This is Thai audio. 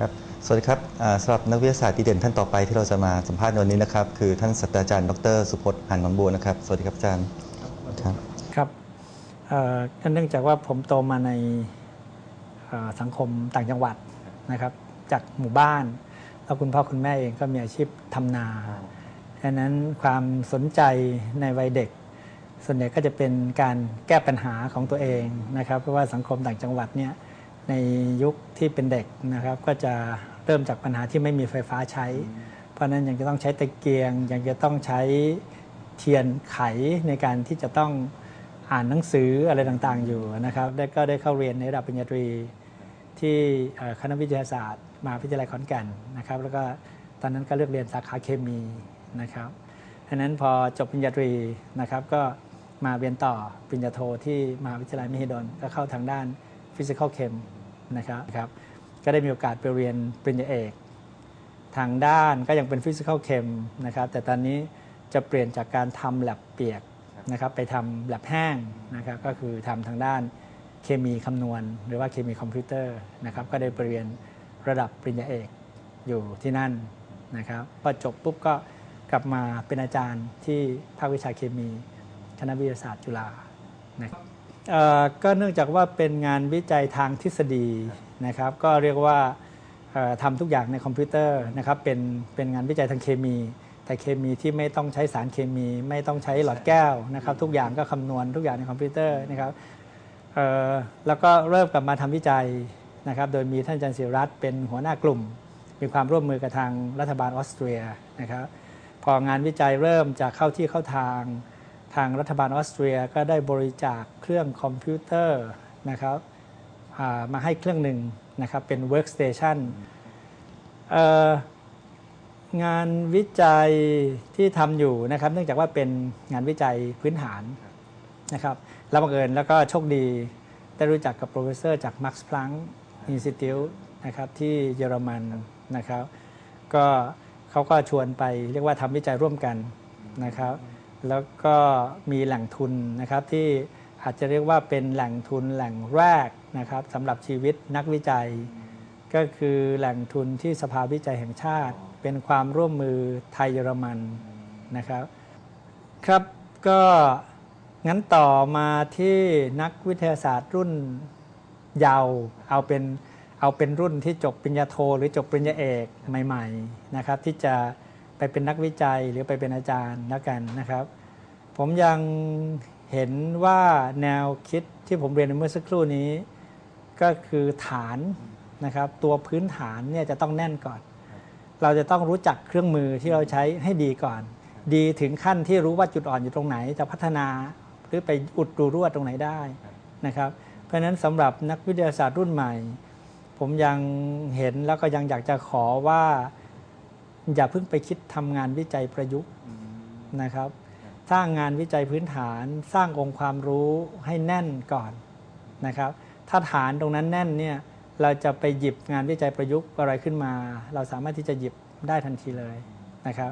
ครับสวัสดีครับสำหรับนักวิทยาศาสตร์ดีเด่นท่านต่อไปที่เราจะมาสัมภาษณ์ในวันนี้นะครับ คือท่านศาสตราจารย์ดร สุพจน์หันหนองบัวนะครับ สวัสดีครับอาจารย์ครับครับเนื่องจากว่าผมโตมาในสังคมต่างจังหวัดนะครับ จากหมู่บ้าน แล้วคุณพ่อคุณแม่เองก็มีอาชีพทำนาดังนั้นความสนใจในวัยเด็ก ส่วนใหญ่ก็จะเป็นการแก้ปัญหาของตัวเองนะครับ เพราะว่าสังคมต่างจังหวัดเนี่ย ในยุคที่เป็นเด็กนะครับ ก็จะเริ่มจากปัญหาที่ไม่มีไฟฟ้าใช้ เพราะฉะนั้นยังจะต้องใช้ตะเกียง ยังจะต้องใช้เทียนไขในการที่จะต้องอ่านหนังสืออะไรต่างๆอยู่นะครับได้ก็ได้เข้าเรียนในระดับปริญญาตรีที่เอ่อคณะวิทยาศาสตร์ มหาวิทยาลัยขอนแก่นนะครับ แล้วก็ตอนนั้นก็เลือกเรียนสาขาเคมีนะครับดังนั้นพอจบปริญญาตรีนะครับก็มาเรียนต่อปริญญาโทที่มหาวิทยาลัยมหิดลก็เข้าทางด้าน ฟิสิก a l เคมนะครับครับก็ได้มีโอกาสไปเรียนปริญญาเอก ทางด้านก็ยังเป็นฟิสิก a l เคมนะครับแต่ตอนนี้จะเปลี่ยนจากการทำแลบเปียกนะครับไปทำแลบแห้งนะครับก็คือทำทางด้านเคมีคำนวณ หรือว่าเคมีคอมพิวเตอร์นะครับก็ได้ไปเรียนระดับปริญญาเอกอยู่ที่นั่นนะครับพอจบปุ๊บก็กลับมาเป็นอาจารย์ที่ภาควิชาเคมี คณะวิทยาศาสตร์จุฬานะครับ ก็เนื่องจากว่าเป็นงานวิจัยทางทฤษฎีนะครับ ก็เรียกว่าเอ่อทำทุกอย่างในคอมพิวเตอร์นะครับเป็นเป็นงานวิจัยทางเคมี แต่เคมีที่ไม่ต้องใช้สารเคมี ไม่ต้องใช้หลอดแก้วนะครับ ทุกอย่างก็คำนวณทุกอย่างในคอมพิวเตอร์นะครับแล้วก็เริ่มกลับมาทำวิจัยนะครับ โดยมีท่านอาจารย์ศิรัตน์เป็นหัวหน้ากลุ่ม มีความร่วมมือกับทางรัฐบาลออสเตรียนะครับ พองานวิจัยเริ่มจะเข้าที่เข้าทาง ทางรัฐบาลออสเตรียก็ได้บริจาคเครื่องคอมพิวเตอร์นะครับามาให้เครื่องหนึ่งนะครับเป็น workstation เอ่องานวิจัยที่ทำอยู่นะครับ เนื่องจากว่าเป็นงานวิจัยพื้นฐานนะครับแล้วบังเอิญแล้วก็โชคดีได้รู้จักกับโปรเฟสเซอร์จาก Max Planck Institute นะครับที่เยอรมันนะครับ ก็เขาก็ชวนไปเรียกว่าทำวิจัยร่วมกันนะครับ แล้วก็มีแหล่งทุนนะครับที่อาจจะเรียกว่าเป็นแหล่งทุนแหล่งแรกนะครับสำหรับชีวิตนักวิจัย ก็คือแหล่งทุนที่สภาวิจัยแห่งชาติ เป็นความร่วมมือไทยเยอรมันนะครับครับก็งั้นต่อมาที่นักวิทยาศาสตร์รุ่นเยาว์เอาเป็นเอาเป็นรุ่นที่จบปริญญาโท หรือจบปริญญาเอกใหม่ ๆนะครับ ที่จะ เป็นนักวิจัยหรือไปเป็นอาจารย์แล้วกันนะครับ ผมยังเห็นว่าแนวคิดที่ผมเรียนเมื่อสักครู่นี้ ก็คือฐานนะครับ ตัวพื้นฐานเนี่ยจะต้องแน่นก่อน เราจะต้องรู้จักเครื่องมือที่เราใช้ให้ดีก่อน ดีถึงขั้นที่รู้ว่าจุดอ่อนอยู่ตรงไหน จะพัฒนาหรือไปอุดรูรั่วตรงไหนได้นะครับ เพราะฉะนั้นสำหรับนักวิทยาศาสตร์รุ่นใหม่ ผมยังเห็นแล้วก็ยังอยากจะขอว่า อย่าเพิ่งไปคิดทำงานวิจัยประยุกต์นะครับ สร้างงานวิจัยพื้นฐาน สร้างองค์ความรู้ให้แน่นก่อนนะครับ ถ้าฐานตรงนั้นแน่นเนี่ยเราจะไปหยิบงานวิจัยประยุกต์อะไรขึ้นมา เราสามารถที่จะหยิบได้ทันทีเลยนะครับ